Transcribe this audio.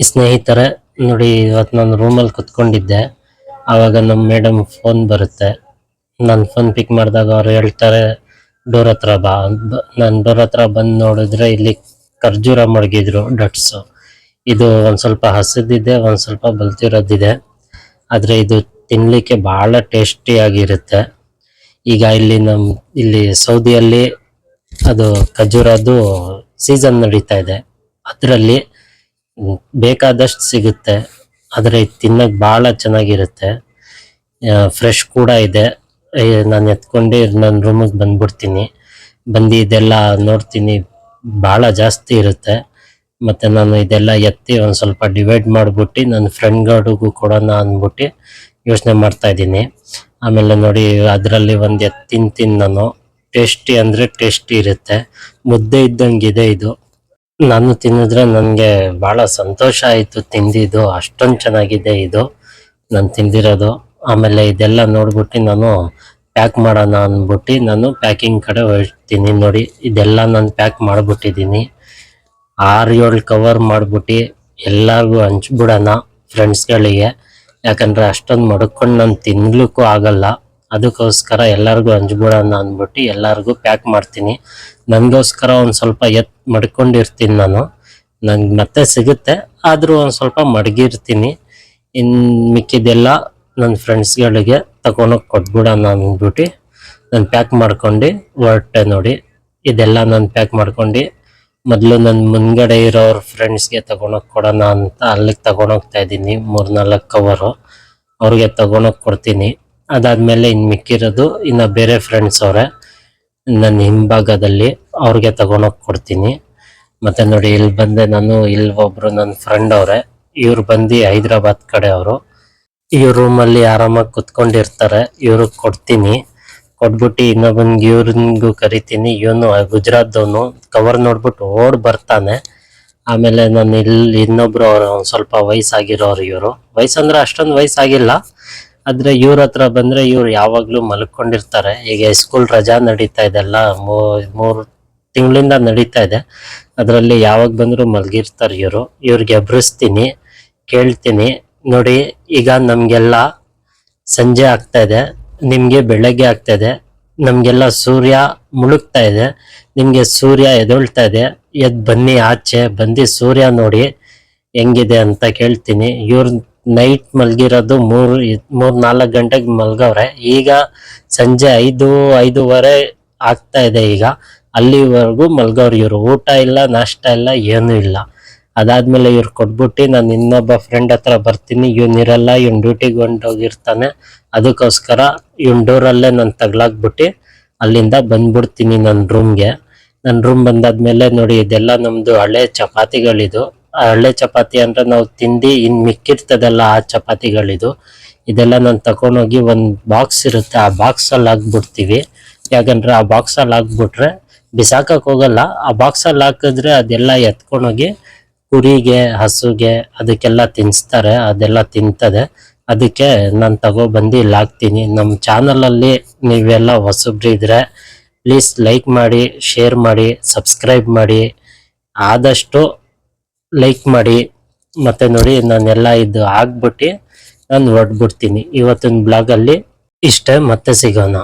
ಸ್ನೇಹಿತರೆ, ನೋಡಿ ಇವತ್ತು ನಾನು ರೂಮಲ್ಲಿ ಕುತ್ಕೊಂಡಿದ್ದೆ. ಆವಾಗ ನಮ್ಮ ಮೇಡಮ್ ಫೋನ್ ಬರುತ್ತೆ. ನಾನು ಫೋನ್ ಪಿಕ್ ಮಾಡಿದಾಗ ಅವ್ರು ಹೇಳ್ತಾರೆ, ಡೋರ್ ಹತ್ರ ಬಾ ನಾನು ಡೋರ್ ಹತ್ರ ಬಂದು ನೋಡಿದ್ರೆ ಇಲ್ಲಿ ಖರ್ಜೂರ ಮಡಗಿದ್ರು ಡಟ್ಸು. ಇದು ಒಂದು ಸ್ವಲ್ಪ ಹಸಿದಿದೆ, ಒಂದು ಸ್ವಲ್ಪ ಬಲ್ತಿರೋದಿದೆ. ಆದರೆ ಇದು ತಿನ್ನಲಿಕ್ಕೆ ಭಾಳ ಟೇಸ್ಟಿಯಾಗಿರುತ್ತೆ ಈಗ ಇಲ್ಲಿ ನಮ್ಮ ಇಲ್ಲಿ ಸೌದಿಯಲ್ಲಿ ಅದು ಖಜೂರದ್ದು ಸೀಸನ್ ನಡೀತಾ ಇದೆ. ಅದರಲ್ಲಿ ಬೇಕಾದಷ್ಟು ಸಿಗುತ್ತೆ. ಆದರೆ ತಿನ್ನಕ್ಕೆ ತಿನ್ನಕ್ ಬಹಳ ಚೆನ್ನಾಗಿರುತ್ತೆ. ಫ್ರೆಶ್ ಕೂಡ ಇದೆ. ನಾನು ಎತ್ಕೊಂಡು ನನ್ನ ರೂಮಿಗೆ ಬಂದ್ಬಿಡ್ತೀನಿ. ಬಂದು ಇದೆಲ್ಲ ನೋಡ್ತೀನಿ. ಭಾಳ ಜಾಸ್ತಿ ಇರುತ್ತೆ. ಮತ್ತೆ ನಾನು ಇದೆಲ್ಲ ಎತ್ತಿ ಒಂದು ಸ್ವಲ್ಪ ಡಿವೈಡ್ ಮಾಡಿಬಿಟ್ಟು ನನ್ನ ಫ್ರೆಂಡ್ಗಳಿಗೂ ಕೊಡೋಣ ಅಂದ್ಬಿಟ್ಟು ಯೋಚನೆ ಮಾಡ್ತಾ ಇದ್ದೀನಿ. ಆಮೇಲೆ ನೋಡಿ ಅದರಲ್ಲಿ ಒಂದು ಎತ್ತಿನ ತಿಂತೀನಿ ನಾನು. ಟೇಸ್ಟಿ ಅಂದರೆ ಟೇಸ್ಟಿ ಇರುತ್ತೆ. ಮುದ್ದೆ ಇದ್ದಂಗೆ ಇದೆ ಇದು. ನಾನು ತಿನ್ನಿದ್ರೆ ನನಗೆ ಬಹಳ ಸಂತೋಷ ಆಯಿತು ತಿಂದಿದ್ದು. ಅಷ್ಟೊಂದು ಚೆನ್ನಾಗಿದೆ ಇದು. ನಾನು ತಿಂದಿರೋದು. ಆಮೇಲೆ ಇದೆಲ್ಲ ನೋಡ್ಬಿಟ್ಟು ನಾನು ಪ್ಯಾಕ್ ಮಾಡೋಣ ಅಂದ್ಬಿಟ್ಟು ನಾನು ಪ್ಯಾಕಿಂಗ್ ಕಡೆ ಹೋಗ್ತೀನಿ ನೋಡಿ. ಇದೆಲ್ಲ ನಾನು ಪ್ಯಾಕ್ ಮಾಡ್ಬಿಟ್ಟಿದ್ದೀನಿ. ಆರು ಏಳು ಕವರ್ ಮಾಡಿಬಿಟ್ಟು ಎಲ್ಲರಿಗೂ ಹಂಚ್ಬಿಡೋಣ ಫ್ರೆಂಡ್ಸ್ಗಳಿಗೆ ಯಾಕಂದರೆ ಅಷ್ಟೊಂದು ಮಡ್ಕೊಂಡು ನಾನು ತಿನ್ನಲಿಕ್ಕೂ ಆಗಲ್ಲ. ಅದಕ್ಕೋಸ್ಕರ ಎಲ್ಲರಿಗೂ ಹಂಚ್ಬಿಡೋಣ ಅಂದ್ಬಿಟ್ಟು ಎಲ್ಲರಿಗೂ ಪ್ಯಾಕ್ ಮಾಡ್ತೀನಿ. ನನಗೋಸ್ಕರ ಒಂದು ಸ್ವಲ್ಪ ಎತ್ ಮಡ್ಕೊಂಡಿರ್ತೀನಿ ನಾನು. ನನಗೆ ಮತ್ತೆ ಸಿಗುತ್ತೆ. ಆದರೂ ಒಂದು ಸ್ವಲ್ಪ ಮಡಗಿರ್ತೀನಿ. ಇನ್ನು ಮಿಕ್ಕಿದೆಲ್ಲ ನನ್ನ ಫ್ರೆಂಡ್ಸ್ಗಳಿಗೆ ತಗೊಂಡೋಗಿ ಕೊಟ್ಬಿಡೋಣ ಅಂದ್ಬಿಟ್ಟು ನಾನು ಪ್ಯಾಕ್ ಮಾಡ್ಕೊಂಡು ಹೊರಟೆ ನೋಡಿ. ಇದೆಲ್ಲ ನಾನು ಪ್ಯಾಕ್ ಮಾಡ್ಕೊಂಡು ಮೊದಲು ನನ್ನ ಮುಂದ್ಗಡೆ ಇರೋರ ಫ್ರೆಂಡ್ಸ್ಗೆ ತಗೊಂಡೋಗಿ ಕೊಡೋಣ ಅಂತ ಅಲ್ಲಿಗೆ ತಗೊಂಡೋಗ್ತಾ ಇದ್ದೀನಿ. ಮೂರ್ನಾಲ್ಕು ಕವರು ಅವ್ರಿಗೆ ತಗೊಂಡೋಗಿ ಕೊಡ್ತೀನಿ. ಅದಾದ್ಮೇಲೆ ಇನ್ ಮಿಕ್ಕಿರೋದು ಇನ್ನ ಬೇರೆ ಫ್ರೆಂಡ್ಸ್ ಅವ್ರೆ. ನನ್ನ ಹಿಂಭಾಗದಲ್ಲಿ ಅವ್ರಿಗೆ ತಗೊಂಡೋಗಿ ಕೊಡ್ತೀನಿ. ಮತ್ತೆ ನೋಡಿ ಇಲ್ಲಿ ಬಂದೆ ನಾನು ಇಲ್ಲಿ ಒಬ್ರು ನನ್ನ ಫ್ರೆಂಡ್ ಅವ್ರೆ. ಇವ್ರು ಬಂದು ಹೈದ್ರಾಬಾದ್ ಕಡೆ ಅವರು. ಈ ರೂಮಲ್ಲಿ ಆರಾಮಾಗಿ ಕುತ್ಕೊಂಡಿರ್ತಾರೆ. ಇವ್ರಿಗೆ ಕೊಡ್ತೀನಿ. ಕೊಟ್ಬಿಟ್ಟು ಇನ್ನೊಬ್ಬನ್ಗೆ ಇವ್ರಿಗೂ ಕರಿತೀನಿ. ಇವನು ಗುಜರಾತ್ದವನು. ಕವರ್ ನೋಡ್ಬಿಟ್ಟು ಓಡ್ ಬರ್ತಾನೆ. ಆಮೇಲೆ ನಾನು ಇಲ್ಲಿ ಇನ್ನೊಬ್ರು ಅವ್ರು ಸ್ವಲ್ಪ ವಯಸ್ಸಾಗಿರೋರು ಇವರು. ವಯಸ್ಸಂದ್ರೆ ಅಷ್ಟೊಂದು ವಯಸ್ಸಾಗಿಲ್ಲ. ಆದ್ರೆ ಇವ್ರ ಹತ್ರ ಬಂದ್ರೆ ಇವ್ರು ಯಾವಾಗ್ಲೂ ಮಲ್ಕೊಂಡಿರ್ತಾರೆ. ಈಗ ಸ್ಕೂಲ್ ರಜಾ ನಡೀತಾ ಇದೆಲ್ಲ ಮೂರ್ ತಿಂಗಳಿಂದ ನಡೀತಾ ಇದೆ. ಅದರಲ್ಲಿ ಯಾವಾಗ ಬಂದ್ರು ಮಲಗಿರ್ತಾರೆ ಇವರು. ಇವ್ರಿಗೆ ಎಬ್ರಿಸ್ತೀನಿ, ಕೇಳ್ತೀನಿ. ನೋಡಿ, ಈಗ ನಮ್ಗೆಲ್ಲ ಸಂಜೆ ಆಗ್ತಾ ಇದೆ. ನಿಮ್ಗೆ ಬೆಳಗ್ಗೆ ಆಗ್ತಾ ಇದೆ. ನಮ್ಗೆಲ್ಲ ಸೂರ್ಯ ಮುಳುಗ್ತಾ ಇದೆ. ನಿಮ್ಗೆ ಸೂರ್ಯ ಎದೊಳ್ತಾ ಇದೆ. ಎದ್ ಬನ್ನಿ ಆಚೆ, ಬಂದು ಸೂರ್ಯ ನೋಡಿ ಹೆಂಗಿದೆ ಅಂತ ಕೇಳ್ತೀನಿ. ಇವ್ರ ನೈಟ್ ಮಲಗಿರೋದು ಮೂರ್ ಮೂರ್ ನಾಲ್ಕು ಗಂಟೆಗೆ ಮಲ್ಗವ್ರೆ. ಈಗ ಸಂಜೆ ಐದು, ಐದೂವರೆ ಆಗ್ತಾ ಇದೆ ಈಗ. ಅಲ್ಲಿವರೆಗೂ ಮಲ್ಗವ್ರು ಇವರು. ಊಟ ಇಲ್ಲ, ನಾಷ್ಟ ಇಲ್ಲ, ಏನೂ ಇಲ್ಲ. ಅದಾದ್ಮೇಲೆ ಇವ್ರು ಕೊಟ್ಬಿಟ್ಟು ನಾನು ಇನ್ನೊಬ್ಬ ಫ್ರೆಂಡ್ ಹತ್ರ ಬರ್ತೀನಿ. ಇವ್ನ್ ಇರಲ್ಲ, ಇವ್ನ್ ಡ್ಯೂಟಿಗೆ ಹೊಂಟೋಗಿರ್ತಾನೆ. ಅದಕ್ಕೋಸ್ಕರ ಇವನ್ ಡೋರಲ್ಲೇ ನಾನು ತಗ್ಲಾಕ್ಬಿಟ್ಟು ಅಲ್ಲಿಂದ ಬಂದ್ಬಿಡ್ತೀನಿ ನನ್ನ ರೂಮ್ಗೆ ನನ್ನ ರೂಮ್ ಬಂದಾದ್ಮೇಲೆ ನೋಡಿ, ಇದೆಲ್ಲ ನಮ್ಮದು ಹಳೆ ಚಪಾತಿಗಳಿದು. ಆ ಹಳೆ ಚಪಾತಿ ಅಂದ್ರೆ ನಾವು ತಿಂದು ಇನ್ ಮಿಕ್ಕಿರ್ತದಲ್ಲ ಆ ಚಪಾತಿಗಳಿದು. ಇದೆಲ್ಲ ನಾನು ತಗೊಂಡೋಗಿ ಒಂದು ಬಾಕ್ಸ್ ಇರುತ್ತೆ. ಆ ಬಾಕ್ಸ್ ಅಲ್ಲಿ ಹಾಕ್ಬಿಡ್ತೀವಿ. ಯಾಕಂದ್ರೆ ಆ ಬಾಕ್ಸಲ್ಲಿ ಹಾಕ್ಬಿಟ್ರೆ ಬಿಸಾಕಕ್ಕೆ ಹೋಗಲ್ಲ. ಆ ಬಾಕ್ಸಲ್ಲಿ ಹಾಕಿದ್ರೆ ಅದೆಲ್ಲ ಎತ್ಕೊಂಡೋಗಿ ಕುರಿಗೆ, ಹಸುಗೆ ಅದಕ್ಕೆಲ್ಲ ತಿನ್ಸ್ತಾರೆ. ಅದೆಲ್ಲ ತಿಂತದೆ. ಅದಕ್ಕೆ ನಾನು ತಗೋ ಬಂದು ಇಲ್ಲಿ ಹಾಕ್ತೀನಿ. ನಮ್ಮ ಚಾನಲಲ್ಲಿ ನೀವೆಲ್ಲ ಹೊಸಬ್ರು ಇದ್ರೆ ಪ್ಲೀಸ್ ಲೈಕ್ ಮಾಡಿ ಶೇರ್ ಮಾಡಿ ಸಬ್ಸ್ಕ್ರೈಬ್ ಮಾಡಿ. ಆದಷ್ಟು ಲೈಕ್ ಮಾಡಿ ಮತ್ತೆ ನೋಡಿ ನಾನೆಲ್ಲ ಇದು ಆಗ್ಬಿಟ್ಟು ನಾನು ಹೊರಡ್ಬಿಡ್ತೀನಿ ಇವತ್ತಿನ ಬ್ಲಾಗಲ್ಲಿ ಇಷ್ಟೇ ಮತ್ತೆ ಸಿಗೋಣ.